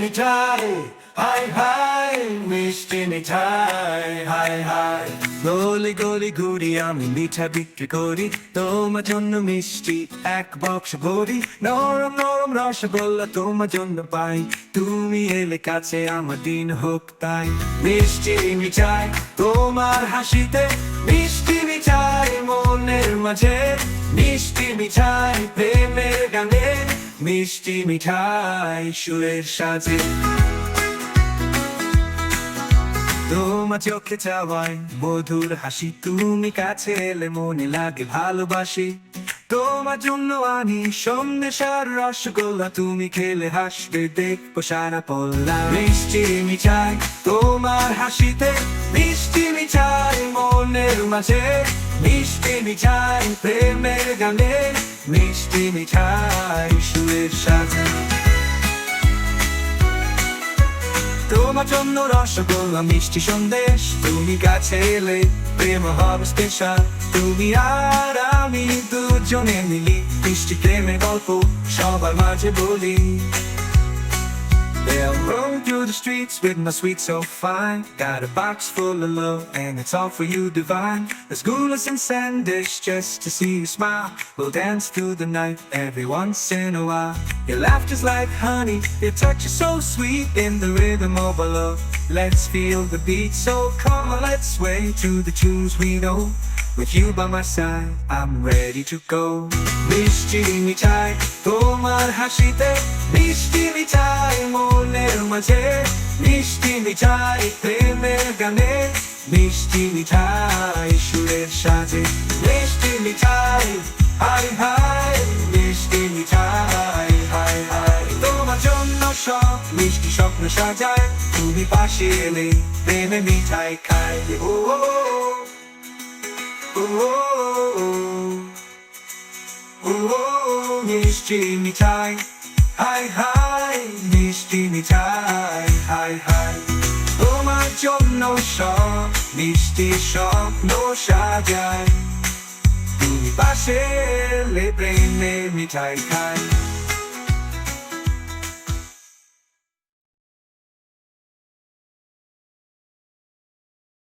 মিঠাই high high, মিষ্টি মিঠাই high high. গলি গলি, ঘুরি, আমি মিঠা বিক্রি করি, তোমার জন্য মিষ্টি এক বক্স ভরি। নরম নরম রসগোল্লা তোমার জন্য পাই, তুমি এলে কাছে আমার দিন হোক তাই। মিষ্টি মিঠাই তোমার হাসিতে মিষ্টি মিঠাই মনের মাঝে। মিষ্টি মিঠাই প্রেমের গানে মিষ্টি মিঠাই সুরের সাজে। তোমার চোখে মধুর হাসি তুমি কাছে এলে মনে লাগে ভালোবাসি। তোমার জন্য আনি সন্দেশ আর রসগোল্লা তুমি খেলে হাসবে, দেখব সারা পল্লা। মিষ্টি মিঠাই তোমার হাসিতে, মিষ্টি মিঠাই মনের মাঝে। মিষ্টি মিঠাই প্রেমের গানে। মিষ্টি মিঠাই সুরের সাথে। তোমার জন্য রসগোল্লা, মিষ্টি সন্দেশ, তুমি কাছে এলে প্রেম হবে স্পেশাল। তুমি আর আমি দুজনে মিলি মিষ্টি প্রেমের গল্প সবার মাঝে বলি। They'll roam through the streets with my sweet so fine. Got a box full of love and it's all for you divine. There's goulash and sandish just to see you smile. We'll dance through the night every once in a while. Your laughter's like honey, your touch is so sweet In the rhythm of our love, let's feel the beat So come on, let's sway to the tunes we know With you by my side, I'm ready to go. মিষ্টি মিঠাই তোমার হাসিতে মিষ্টি মিঠাই মনের মাঝে। মিষ্টি মিঠাই প্রেমের গানে মিষ্টি মিঠাই সুরের সাজে। মিষ্টি মিঠাই হাই হাই মিষ্টি মিঠাই হাই হাই। তোমার জন্য সব মিষ্টি স্বপ্ন সাজায় তুমি পাশে এলে প্রেমে মিঠাই খাই ও। মিষ্টি মিঠাই, হাই হাই, মিষ্টি মিঠাই, হাই হাই। তোমার জন্য সব মিষ্টি স্বপ্ন সাজায় তুমি পাশে প্রেমে মিঠাই খাই।